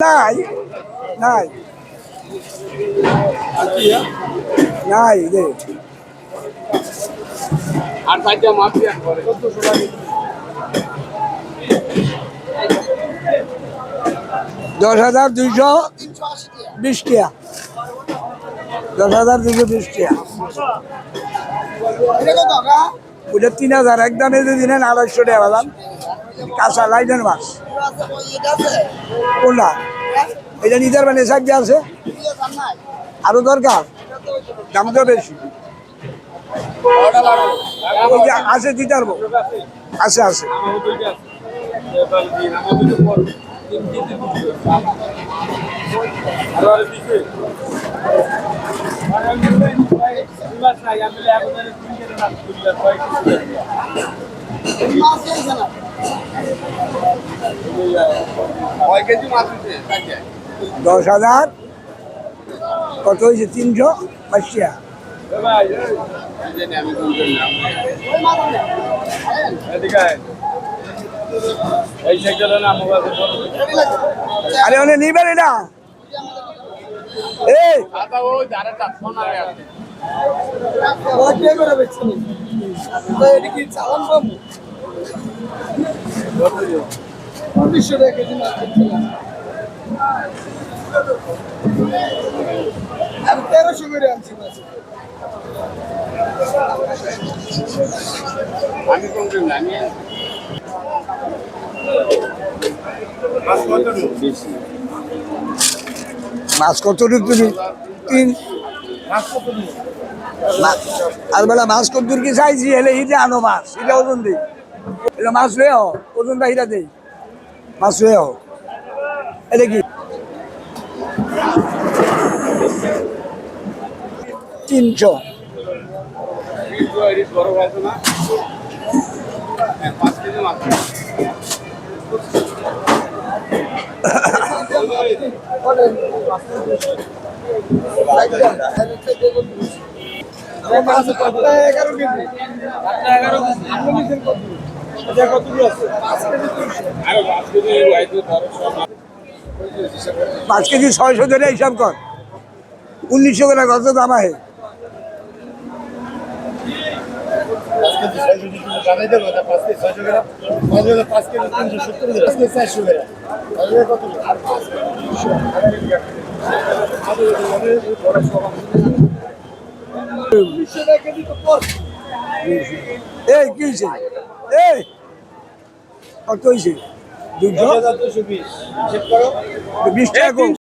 নাই নাই। নাই রে। আর সাইডটা মাপি করে। দশ হাজার দুইশো বিশ টাকা দশ হাজার দুইশো বিশ ওটা তিন হাজার। একদমে যদি নেন আড়াইশো টাকা কাঁচা লাইনের মাছ। কোনটা? এটা নিজের মানে সাইড আছে। আরও দরকার? দাম তো বেশি। আছে দিতে পারব। আছে আছে। আমি দশ হাজার কত হয়েছে? তিনশো বড়। আরে ওনে নিবেন এটা। এই। দাদা ওই ধারেটা সোনার আছে তেরোশো করে আনছি মাছ। আমি মাছ কত তুমি? তিন। মা- আর বেলা মাছ কত দূর কি চাইছি? এলে হিতে আনো মাছ। এটা ওজন দিই। এলে মাছ লয়ে আহ ওজনটা হিটা দেই। মাছ লয়ে আহ। এটা কি? তিনশো। পাঁচ কেজি এগারো কেজি। কতগুলো আছে? পাঁচ কেজি। আরও পাঁচ কেজি। পাঁচ কেজি ছয়শো ধরে হিসাব কর উনিশশো করে কত দাম পর। এই কি হয়েছে এই কত হয়েছে দুশো বিশ টাকা কম